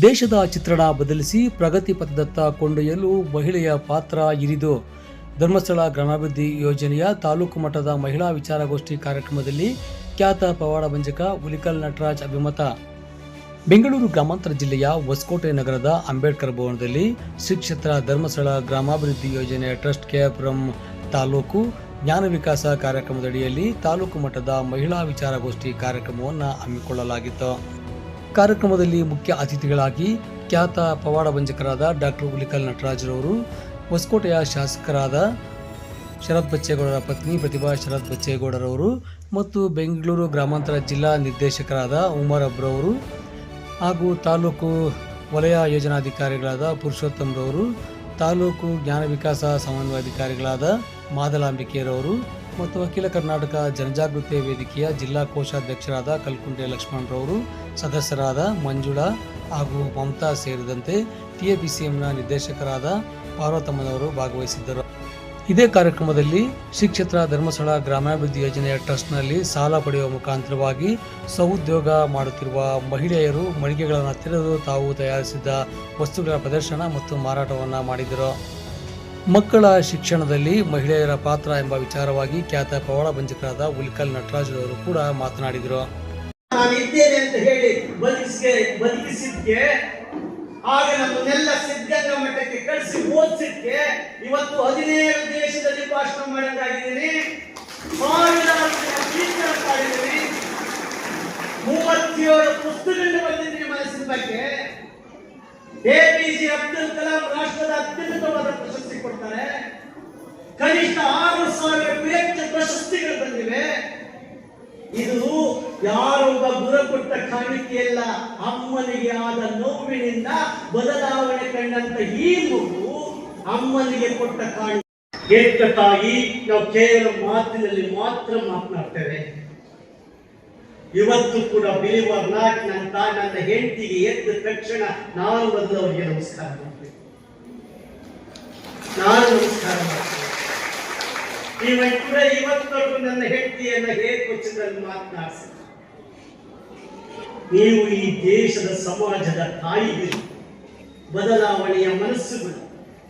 ದೇಶದ ಚಿತ್ರಣ ಬದಲಿಸಿ ಪ್ರಗತಿ ಪಥದತ್ತ ಕೊಂಡೊಯ್ಯಲು ಮಹಿಳೆಯ ಪಾತ್ರ ಇರಿದು. ಧರ್ಮಸ್ಥಳ ಗ್ರಾಮಾಭಿವೃದ್ಧಿ ಯೋಜನೆಯ ತಾಲೂಕು ಮಟ್ಟದ ಮಹಿಳಾ ವಿಚಾರಗೋಷ್ಠಿ ಕಾರ್ಯಕ್ರಮದಲ್ಲಿ ಖ್ಯಾತ ಪವಾಡ ಭಂಜಕ ಉಲಿಕಲ್ ನಟರಾಜ್ ಅಭಿಮತ. ಬೆಂಗಳೂರು ಗ್ರಾಮಾಂತರ ಜಿಲ್ಲೆಯ ಹೊಸಕೋಟೆ ನಗರದ ಅಂಬೇಡ್ಕರ್ ಭವನದಲ್ಲಿ ಶ್ರೀ ಧರ್ಮಸ್ಥಳ ಗ್ರಾಮಾಭಿವೃದ್ಧಿ ಯೋಜನೆ ಟ್ರಸ್ಟ್ ಕೆಎಫ್ರಂ ತಾಲೂಕು ಜ್ಞಾನ ವಿಕಾಸ ಕಾರ್ಯಕ್ರಮದಡಿಯಲ್ಲಿ ತಾಲೂಕು ಮಟ್ಟದ ಮಹಿಳಾ ವಿಚಾರಗೋಷ್ಠಿ ಕಾರ್ಯಕ್ರಮವನ್ನು ಹಮ್ಮಿಕೊಳ್ಳಲಾಗಿತ್ತು. ಕಾರ್ಯಕ್ರಮದಲ್ಲಿ ಮುಖ್ಯ ಅತಿಥಿಗಳಾಗಿ ಖ್ಯಾತ ಪವಾಡ ಭಂಜಕರಾದ ಡಾಕ್ಟರ್ ಹುಲಿಕಲ್ ನಟರಾಜರವರು, ಹೊಸಕೋಟೆಯ ಶಾಸಕರಾದ ಶರತ್ ಬಚ್ಚೇಗೌಡರ ಪತ್ನಿ ಪ್ರತಿಭಾ ಶರತ್ ಬಚ್ಚೇಗೌಡರವರು ಮತ್ತು ಬೆಂಗಳೂರು ಗ್ರಾಮಾಂತರ ಜಿಲ್ಲಾ ನಿರ್ದೇಶಕರಾದ ಉಮರ್ ಅಬ್ರವರು ಹಾಗೂ ತಾಲೂಕು ವಲಯ ಯೋಜನಾಧಿಕಾರಿಗಳಾದ ಪುರುಷೋತ್ತಮರವರು, ತಾಲೂಕು ಜ್ಞಾನ ವಿಕಾಸ ಸಮನ್ವಯಾಧಿಕಾರಿಗಳಾದ ಮಾದಲಾಂಬಿಕೆಯರವರು ಮತ್ತು ಅಖಿಲ ಕರ್ನಾಟಕ ಜನಜಾಗೃತಿ ವೇದಿಕೆಯ ಜಿಲ್ಲಾ ಕೋಶಾಧ್ಯಕ್ಷರಾದ ಕಲ್ಕುಂಟೆ ಲಕ್ಷ್ಮಣರವರು, ಸದಸ್ಯರಾದ ಮಂಜುಳಾ ಹಾಗೂ ಮಮತಾ ಸೇರಿದಂತೆ ಟಿಎಪಿಸಿಎಂನ ನಿರ್ದೇಶಕರಾದ ಪಾರ್ವತಮ್ಮನವರು ಭಾಗವಹಿಸಿದ್ದರು. ಇದೇ ಕಾರ್ಯಕ್ರಮದಲ್ಲಿ ಶ್ರೀ ಕ್ಷೇತ್ರ ಧರ್ಮಸ್ಥಳ ಗ್ರಾಮಾಭಿವೃದ್ಧಿ ಯೋಜನೆಯ ಟ್ರಸ್ಟ್ನಲ್ಲಿ ಸಾಲ ಪಡೆಯುವ ಮುಖಾಂತರವಾಗಿ ಸ್ವಉದ್ಯೋಗ ಮಾಡುತ್ತಿರುವ ಮಹಿಳೆಯರು ಮಳಿಗೆಗಳನ್ನು ತೆರೆದು ತಾವು ತಯಾರಿಸಿದ ವಸ್ತುಗಳ ಪ್ರದರ್ಶನ ಮತ್ತು ಮಾರಾಟವನ್ನು ಮಾಡಿದರು ಮಕ್ಕಳ ಶಿಕ್ಷಣದಲ್ಲಿ ಮಹಿಳೆಯರ ಪಾತ್ರ ಎಂಬ ವಿಚಾರವಾಗಿ ಖ್ಯಾತ ಪವಾಡ ಭಂಜಕರಾದ ಉಲ್ಕಲ್ ನಟರಾಜರವರು ಕೂಡ ಮಾತನಾಡಿದರು. ನಾನು ಇದ್ದೇನೆ ಅಂತ ಹೇಳಿ ಬದುಕಿಸಿಗೆ, ಬದುಕಿಸಿದ್ಕೆ, ಆಗ ನಮ್ಮನ್ನೆಲ್ಲ ಸಿದ್ಧಗಂಗಾ ಮಠಕ್ಕೆ ಕಳಿಸಿ ಓದಿಸಿದ್ಕೆ, ಇವತ್ತು ಹದಿನೇಳು ದೇಶದಲ್ಲಿ ಭಾಷಣ ಮಾಡಂಗಾಗಿದ್ದೀನಿ ಮಾಡಿದ್ದೀನಿ ಮೂವತ್ತೇಳು ಪುಸ್ತಕಗಳು ಬಂದಿದ್ದೀನಿ ಮನಸ್ಸಿನ ಬಗ್ಗೆ. ಎ ಪಿ ಜೆ ಅಬ್ದುಲ್ ಯಾರೊಬ್ಬ ಗುರ ಕೊಟ್ಟ ಕಾಣಿಕೆಯಲ್ಲ ಅಮ್ಮನಿಗೆ ಆದ ನೋವಿನಿಂದ ಬದಲಾವಣೆ ಕಂಡಂತ ಈ ಮಗು ಅಮ್ಮನಿಗೆ ಕೊಟ್ಟ ಕಾಣಿಕೆ ಕೆಟ್ಟ ತಾಯಿ, ನಾವು ಕೇವಲ ಮಾತಿನಲ್ಲಿ ಮಾತ್ರ ಮಾತನಾಡ್ತೇವೆ. ಇವತ್ತು ಕೂಡ ಬಿಲಿವರ್ ನಾಟ್ ನನ್ನ ತಾಯಿ, ನನ್ನ ಹೆಂಡತಿಗೆ ಎದ್ದ ತಕ್ಷಣ ನಾನು ಬಂದು ಅವರಿಗೆ ನಮಸ್ಕಾರ ಮಾಡ್ತೇನೆ. ನಾನು ನಮಸ್ಕಾರ ಮಾಡ್ತೇನೆ. ಇವತ್ತು ಕೂಡ ಇವತ್ತೊಟ್ಟು ನನ್ನ ಹೆಂಡತಿಯನ್ನ ಹೇಗೆ ಕೊಚ್ಚಿದ್ರಲ್ಲಿ ಮಾತನಾಡಿಸಿ? ನೀವು ಈ ದೇಶದ ಸಮಾಜದ ತಾಯಿಗಳು ಬದಲಾವಣೆಯ ಮನಸ್ಸುಗಳು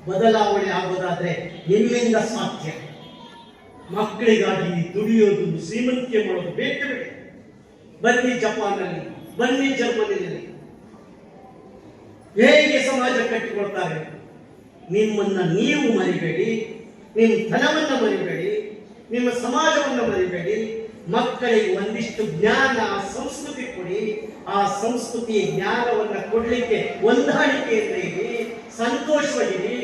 ಬದಲಾವಣೆ ಆಗೋದಾದ್ರೆ ನಿಮ್ಮಿಂದ ಸಾಧ್ಯ? ಮಕ್ಕಳಿಗಾಗಿ ದುಡಿಯೋದು, ಶ್ರೀಮಂತಿಕೆ ಮಾಡೋದು ಬೇಕು ಬೇಡ ಬನ್ನಿ ಜಪಾನಲ್ಲಿ ಬನ್ನಿ ಜರ್ಮನಿಯಲ್ಲಿ. ಹೇಗೆ ಸಮಾಜ ಕಟ್ಟಿಕೊಳ್ತಾರೆ ನಿಮ್ಮನ್ನ ನೀವು ಮರಿಬೇಡಿ, ನಿಮ್ಮ ಧನವನ್ನು ಮರಿಬೇಡಿ, ನಿಮ್ಮ ಸಮಾಜವನ್ನ ಮರಿಬೇಡಿ, ಮಕ್ಕಳಿಗೆ ಒಂದಿಷ್ಟು ಜ್ಞಾನ, ಸಂಸ್ಕೃತಿ ಆ ಸಂಸ್ಕೃತಿಯ ಜ್ಞಾನವನ್ನ ಕೊಡ್ಲಿಕ್ಕೆ ಹೊಂದಾಣಿಕೆಯಿಂದ ಇರಿ, ಸಂತೋಷವಾಗಿರಿ,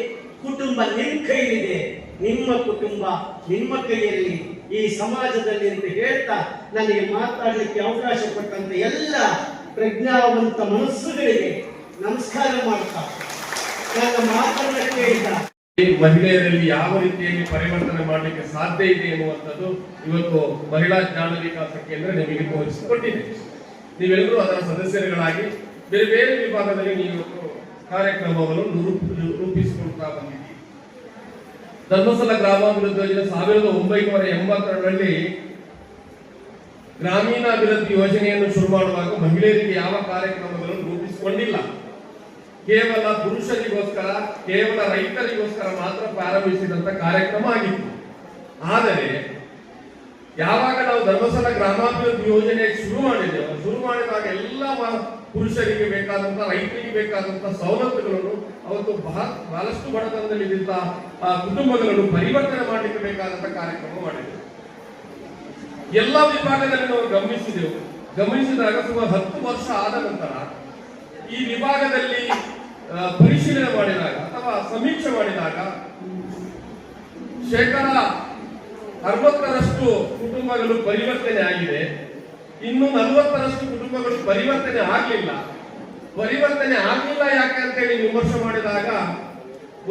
ಕುಟುಂಬ ನಿಮ್ಮ ಕೈಲಿದೆ ನಿಮ್ಮ ಕುಟುಂಬ ನಿಮ್ಮ ಕೈಯಲ್ಲಿ ಈ ಸಮಾಜದಲ್ಲಿ ಅಂತ ಹೇಳ್ತಾ ನನಗೆ ಮಾತಾಡಲಿಕ್ಕೆ ಅವಕಾಶ ಕೊಟ್ಟಂತ ಎಲ್ಲ ಪ್ರಜ್ಞಾವಂತ ಮನಸ್ಸುಗಳಿಗೆ ನಮಸ್ಕಾರ ಮಾಡ್ತಾ. ನನ್ನ ಮಾತನ್ನ ಕೇಳಿದ. ಮಹಿಳೆಯರಲ್ಲಿ ಯಾವ ರೀತಿಯಲ್ಲಿ ಪರಿವರ್ತನೆ ಮಾಡಲಿಕ್ಕೆ ಸಾಧ್ಯ ಇದೆ ಎನ್ನುವಂಥದ್ದು ಇವತ್ತು ಮಹಿಳಾ ಜ್ಞಾನ ವಿಕಾಸ ಕೇಂದ್ರ ನಿಮಗೆ ತೋರಿಸಿಕೊಟ್ಟಿದೆ. ನೀವೆಲ್ಲರೂ ಅದರ ಸದಸ್ಯರುಗಳಾಗಿ ಬೇರೆ ಬೇರೆ ವಿಭಾಗದಲ್ಲಿ ನೀವು ಕಾರ್ಯಕ್ರಮವನ್ನು ರೂಪ- ರೂಪಿಸಿಕೊಳ್ತಾ ಬಂದಿದ್ದೀರಿ. ಧರ್ಮಸ್ಥಳ ಗ್ರಾಮಾಭಿವೃದ್ಧಿ ಯೋಜನೆ ಸಾವಿರದ ಒಂಬೈನೂರ ಎಂಬತ್ತೆರಡರಲ್ಲಿ ಗ್ರಾಮೀಣಾಭಿವೃದ್ಧಿ ಯೋಜನೆಯನ್ನು ಶುರು ಮಾಡುವಾಗ ಮಹಿಳೆಯರಿಗೆ ಯಾವ ಕಾರ್ಯಕ್ರಮಗಳನ್ನು ರೂಪಿಸಿಕೊಂಡಿಲ್ಲ. ಕೇವಲ ಪುರುಷರಿಗೋಸ್ಕರ, ಕೇವಲ ರೈತರಿಗೋಸ್ಕರ ಮಾತ್ರ ಪ್ರಾರಂಭಿಸಿದಂತ ಕಾರ್ಯಕ್ರಮ ಆಗಿತ್ತು. ಆದರೆ ಯಾವಾಗ ನಾವು ಧರ್ಮಸ್ಥಳ ಗ್ರಾಮಾಭಿವೃದ್ಧಿ ಯೋಜನೆ ಶುರು ಮಾಡಿದ್ದೇವೆ ಶುರು ಮಾಡಿದಾಗ ಎಲ್ಲ ಪುರುಷರಿಗೆ ಬೇಕಾದಂತಹ ರೈತರಿಗೆ ಬೇಕಾದಂತಹ ಸವಲತ್ತುಗಳನ್ನು ಅವತ್ತು ಬಹಳ ಬಹಳಷ್ಟು ಬಡತನದಲ್ಲಿದ್ದಂತ ಆ ಕುಟುಂಬಗಳನ್ನು ಪರಿವರ್ತನೆ ಮಾಡಲಿಕ್ಕೆ ಬೇಕಾದಂತಹ ಕಾರ್ಯಕ್ರಮ ಮಾಡಿದೆವು. ಎಲ್ಲ ವಿಭಾಗದಲ್ಲಿ ನಾವು ಗಮನಿಸಿದೆವು. ಗಮನಿಸಿದಾಗ ಸುಮಾರು ಹತ್ತು ವರ್ಷ ಆದ ನಂತರ ಈ ವಿಭಾಗದಲ್ಲಿ ಪರಿಶೀಲನೆ ಮಾಡಿದಾಗ ಅಥವಾ ಸಮೀಕ್ಷೆ ಮಾಡಿದಾಗ ಶೇಕಡ ಅರವತ್ತರಷ್ಟು ಕುಟುಂಬಗಳು ಪರಿವರ್ತನೆ ಆಗಿದೆ. ಇನ್ನು ನಲವತ್ತರಷ್ಟು ಕುಟುಂಬಗಳು ಪರಿವರ್ತನೆ ಆಗಲಿಲ್ಲ. ಪರಿವರ್ತನೆ ಆಗಲಿಲ್ಲ ಯಾಕೆ ಅಂತ ಹೇಳಿ ವಿಮರ್ಶೆ ಮಾಡಿದಾಗ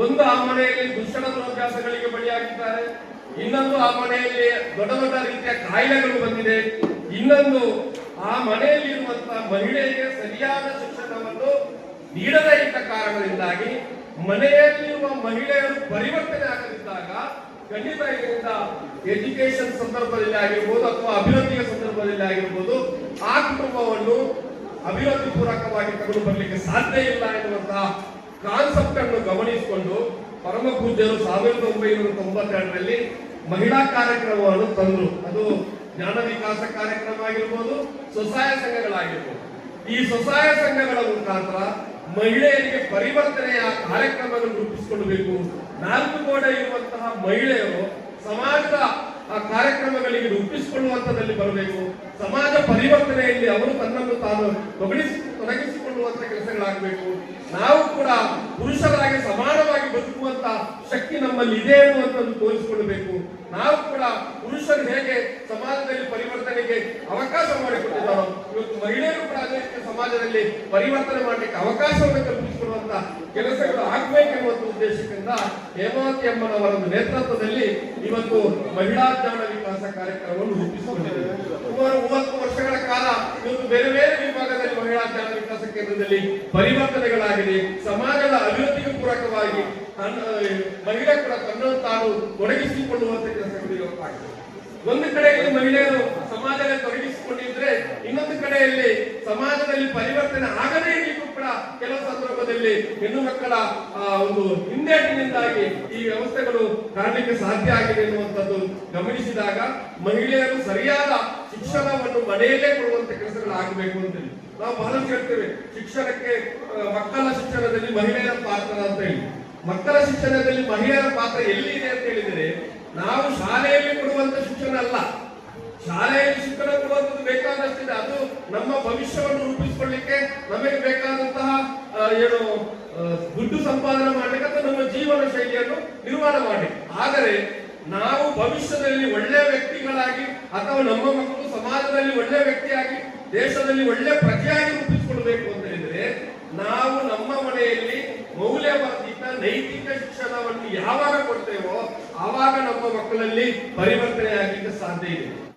ಒಂದು ಆ ಮನೆಯಲ್ಲಿ ದುಷ್ಟ ದುರಭ್ಯಾಸಗಳಿಗೆ ಬಲಿಯಾಗಿದ್ದಾರೆ. ಇನ್ನೊಂದು ಆ ಮನೆಯಲ್ಲಿ ದೊಡ್ಡ ದೊಡ್ಡ ರೀತಿಯ ಕಾಯಿಲೆಗಳು ಬಂದಿದೆ. ಇನ್ನೊಂದು ಆ ಮನೆಯಲ್ಲಿ ಇರುವಂತಹ ಮಹಿಳೆಗೆ ಸರಿಯಾದ ಶಿಕ್ಷಣವನ್ನು ನೀಡದೇ ಇದ್ದ ಕಾರಣದಿಂದಾಗಿ ಮನೆಯಲ್ಲಿರುವ ಮಹಿಳೆಯರು ಪರಿವರ್ತನೆ ಆಗದಿದ್ದಾಗ ಖಂಡಿತ ಎಜುಕೇಶನ್ ಸಂದರ್ಭದಲ್ಲಿ ಆಗಿರ್ಬೋದು ಅಥವಾ ಅಭಿವೃದ್ಧಿಯ ಸಂದರ್ಭದಲ್ಲಿ ಆಗಿರ್ಬೋದು ಆ ಕುಟುಂಬವನ್ನು ಅಭಿವೃದ್ಧಿ ಪೂರಕವಾಗಿ ತಗೊಂಡು ಬರಲಿಕ್ಕೆ ಸಾಧ್ಯ ಇಲ್ಲ ಎನ್ನುವಂತಹ ಕಾನ್ಸೆಪ್ಟ್ ಅನ್ನು ಗಮನಿಸಿಕೊಂಡು ಪರಮ ಪೂಜ್ಯರು ಸಾವಿರದ ಒಂಬೈನೂರ ತೊಂಬತ್ತೆರಡರಲ್ಲಿ ಮಹಿಳಾ ಕಾರ್ಯಕ್ರಮವನ್ನು ತಂದರು. ಅದು ಜ್ಞಾನ ವಿಕಾಸ ಕಾರ್ಯಕ್ರಮ ಆಗಿರ್ಬೋದು, ಸ್ವಸಹಾಯ ಸಂಘಗಳಾಗಿರ್ಬೋದು. ಈ ಸ್ವಸಹಾಯ ಸಂಘಗಳ ಮುಖಾಂತರ ಮಹಿಳೆಯರಿಗೆ ಪರಿವರ್ತನೆಯ ಕಾರ್ಯಕ್ರಮವನ್ನು ರೂಪಿಸಿಕೊಳ್ಳಬೇಕು ನಾಲ್ಕು ಗೋಡೆ ಇರುವಂತಹ ಮಹಿಳೆಯರು ಸಮಾಜದ ಆ ಕಾರ್ಯಕ್ರಮಗಳಿಗೆ ರೂಪಿಸಿಕೊಳ್ಳುವಂತದಲ್ಲಿ ಬರಬೇಕು. ಸಮಾಜ ಪರಿವರ್ತನೆಯಲ್ಲಿ ಅವರು ತನ್ನನ್ನು ತಾನು ತೊಗಡಿಸಿ ತೊಡಗಿಸಿಕೊಳ್ಳುವಂತ ಕೆಲಸಗಳಾಗಬೇಕು. ನಾವು ಕೂಡ ಪುರುಷರಾಗಿ ಸಮಾನವಾಗಿ ಬದುಕುವಂತ ಶಕ್ತಿ ನಮ್ಮಲ್ಲಿ ಇದೆ ಅನ್ನುವಂಥದ್ದು ತೋರಿಸಿಕೊಳ್ಳಬೇಕು ನಾವು ಕೂಡ ಪುರುಷರು ಹೇಗೆ ಸಮಾಜದಲ್ಲಿ ಪರಿವರ್ತನೆಗೆ ಅವಕಾಶ ಮಾಡಿಕೊಟ್ಟಿದ್ದಾರೋ, ಇವತ್ತು ಮಹಿಳೆಯರು ಕೂಡ ಅದೇ ಸಮಾಜದಲ್ಲಿ ಪರಿವರ್ತನೆ ಮಾಡಲಿಕ್ಕೆ ಅವಕಾಶವನ್ನು ಉದ್ದೇಶದಿಂದ ಹೇಮಾವತಿ ಅಮ್ಮನವರ ನೇತೃತ್ವದಲ್ಲಿ ಇವತ್ತು ಮಹಿಳಾ ಜ್ಞಾನ ವಿಕಾಸ ಕಾರ್ಯಕ್ರಮವನ್ನು ರೂಪಿಸಿಕೊಂಡಿದೆ ಸುಮಾರು ಮೂವತ್ತು ವರ್ಷಗಳ ಕಾಲ ಇವತ್ತು ಬೇರೆ ಬೇರೆ ವಿಭಾಗದಲ್ಲಿ ಮಹಿಳಾ ಜ್ಞಾನ ವಿಕಾಸ ಕೇಂದ್ರದಲ್ಲಿ ಪರಿವರ್ತನೆಗಳಾಗಿದೆ. ಸಮಾಜದ ಅಭಿವೃದ್ಧಿಗೆ ಪೂರಕವಾಗಿ ಮಹಿಳೆ ಕೂಡ ತನ್ನನ್ನು ತಾನು ತೊಡಗಿಸಿಕೊಳ್ಳುವಂತ ಕೆಲಸಗಳು ಇವತ್ತಾಗಿದೆ ಒಂದು ಕಡೆಯಲ್ಲಿ ಮಹಿಳೆಯರು ಸಮಾಜದಲ್ಲಿ ತೊಡಗಿಸಿಕೊಂಡಿದ್ರೆ, ಇನ್ನೊಂದು ಕಡೆಯಲ್ಲಿ ಸಮಾಜದಲ್ಲಿ ಪರಿವರ್ತನೆ ಆಗದೇ ಇರಲಿಕ್ಕೂ ಕೂಡ ಕೆಲವು ಸಂದರ್ಭದಲ್ಲಿ ಹೆಣ್ಣು ಮಕ್ಕಳ ಒಂದು ಹಿಂದೇಟಿನಿಂದಾಗಿ ಈ ವ್ಯವಸ್ಥೆಗಳು ಕಾಣಲಿಕ್ಕೆ ಸಾಧ್ಯ ಆಗಿದೆ ಎನ್ನುವಂಥದ್ದು ಗಮನಿಸಿದಾಗ ಮಹಿಳೆಯರು ಸರಿಯಾದ ಶಿಕ್ಷಣವನ್ನು ಮನೆಯಲ್ಲೇ ಕೊಡುವಂತ ಕೆಲಸಗಳು ಆಗಬೇಕು ಅಂತ ಹೇಳಿ. ನಾವು ಬಹಳಷ್ಟು ಹೇಳ್ತೇವೆ, ಶಿಕ್ಷಣಕ್ಕೆ ಮಕ್ಕಳ ಶಿಕ್ಷಣದಲ್ಲಿ ಮಹಿಳೆಯರ ಪಾತ್ರ ಅಂತ ಹೇಳಿ. ಮಕ್ಕಳ ಶಿಕ್ಷಣದಲ್ಲಿ ಮಹಿಳೆಯರ ಪಾತ್ರ ಎಲ್ಲಿದೆ ಅಂತ ಹೇಳಿದರೆ ನಾವು ಶಾಲೆಯಲ್ಲಿ ಕೊಡುವಂತ ಶಿಕ್ಷಣ ಅಲ್ಲ. ಶಾಲೆಯಲ್ಲಿ ಶಿಕ್ಷಣ ಕೊಡುವಂಥದ್ದು ಬೇಕಾದಷ್ಟಿದೆ. ಅದು ನಮ್ಮ ಭವಿಷ್ಯವನ್ನು ರೂಪಿಸಿಕೊಳ್ಳಿಕ್ಕೆ ನಮಗೆ ಬೇಕಾದಂತಹ ಏನು ದುಡ್ಡು ಸಂಪಾದನೆ ಮಾಡಲಿಕ್ಕೆ ಅಥವಾ ನಮ್ಮ ಜೀವನ ಶೈಲಿಯನ್ನು ನಿರ್ಮಾಣ ಮಾಡಿ ಆದರೆ ನಾವು ಭವಿಷ್ಯದಲ್ಲಿ ಒಳ್ಳೆಯ ವ್ಯಕ್ತಿಗಳಾಗಿ ಅಥವಾ ನಮ್ಮ ಮಕ್ಕಳು ಸಮಾಜದಲ್ಲಿ ಒಳ್ಳೆಯ ವ್ಯಕ್ತಿಯಾಗಿ, ದೇಶದಲ್ಲಿ ಒಳ್ಳೆಯ ಪ್ರಜೆಯಾಗಿ ರೂಪಿಸಿಕೊಳ್ಬೇಕು ಅಂತ ಹೇಳಿದ್ರೆ ನಾವು ನಮ್ಮ ಮನೆಯಲ್ಲಿ ಮೌಲ್ಯವರ್ಧಿತ ನೈತಿಕ ಶಿಕ್ಷಣವನ್ನು ಯಾವಾಗ ಕೊಡ್ತೇವೋ ಆವಾಗ ನಮ್ಮ ಮಕ್ಕಳಲ್ಲಿ ಪರಿವರ್ತನೆ ಆಗಲಿಕ್ಕೆ ಸಾಧ್ಯ ಇದೆ.